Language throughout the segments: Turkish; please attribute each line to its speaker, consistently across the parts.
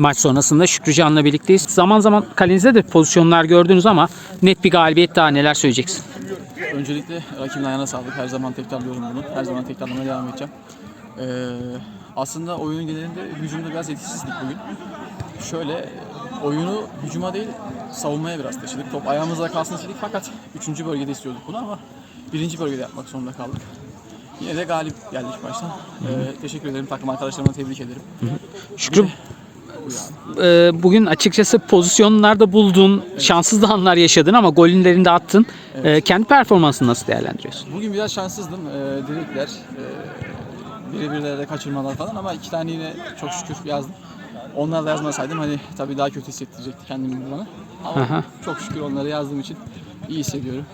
Speaker 1: Maç sonrasında Şükrü Can'la birlikteyiz. Zaman zaman kalenizde de pozisyonlar gördünüz ama net bir galibiyet daha neler söyleyeceksin?
Speaker 2: Öncelikle rakibin ayağına sağlık. Her zaman tekrarlıyorum bunu. Her zaman tekrarlamaya devam edeceğim. Ee, aslında oyunun genelinde hücumda biraz etkisizdik bugün. Şöyle oyunu hücuma değil savunmaya biraz taşıdık. Top ayağımızda kalsın istedik fakat 3. bölgede istiyorduk bunu ama birinci bölgede yapmak zorunda kaldık. Yine de galip geldik baştan. Ee, teşekkür ederim. Takım arkadaşlarıma tebrik ederim.
Speaker 1: Şükrü. E, bugün açıkçası pozisyonlarda buldun, şanssız da anlar yaşadın ama golünlerini de attın. E, kendi performansını nasıl değerlendiriyorsun?
Speaker 2: Bugün biraz şanssızdım. Ee, direkler, e, birebirlerde kaçırmalar falan ama iki tane yine çok şükür yazdım. Onları da yazmasaydım hani tabii daha kötü hissettirecekti kendimi bana. Ama
Speaker 1: Aha.
Speaker 2: çok şükür onları yazdığım için iyi hissediyorum.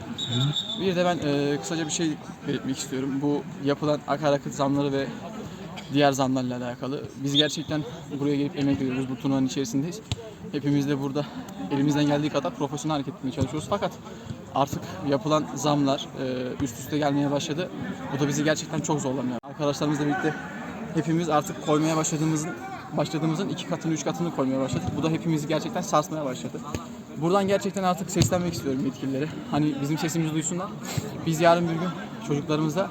Speaker 2: Bir de ben e, kısaca bir şey belirtmek istiyorum. Bu yapılan akaryakıt zamları ve diğer zamlarla alakalı. Biz gerçekten buraya gelip emek veriyoruz. Bu turnuvanın içerisindeyiz. Hepimiz de burada elimizden geldiği kadar profesyonel hareket etmeye çalışıyoruz. Fakat artık yapılan zamlar e, üst üste gelmeye başladı. Bu da bizi gerçekten çok zorlamıyor. Arkadaşlarımızla birlikte hepimiz artık koymaya başladığımızın başladığımızın iki katını, üç katını koymaya başladık. Bu da hepimizi gerçekten sarsmaya başladı. Buradan gerçekten artık seslenmek istiyorum yetkililere. Hani bizim sesimizi duysunlar. Biz yarın bir gün çocuklarımızla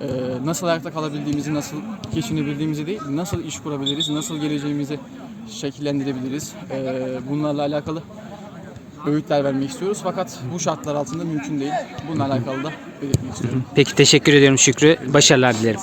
Speaker 2: e, nasıl ayakta kalabildiğimizi, nasıl geçinebildiğimizi değil, nasıl iş kurabiliriz, nasıl geleceğimizi şekillendirebiliriz. E, bunlarla alakalı öğütler vermek istiyoruz. Fakat bu şartlar altında mümkün değil. Bununla alakalı da belirtmek istiyorum.
Speaker 1: Peki teşekkür ediyorum Şükrü. Başarılar dilerim.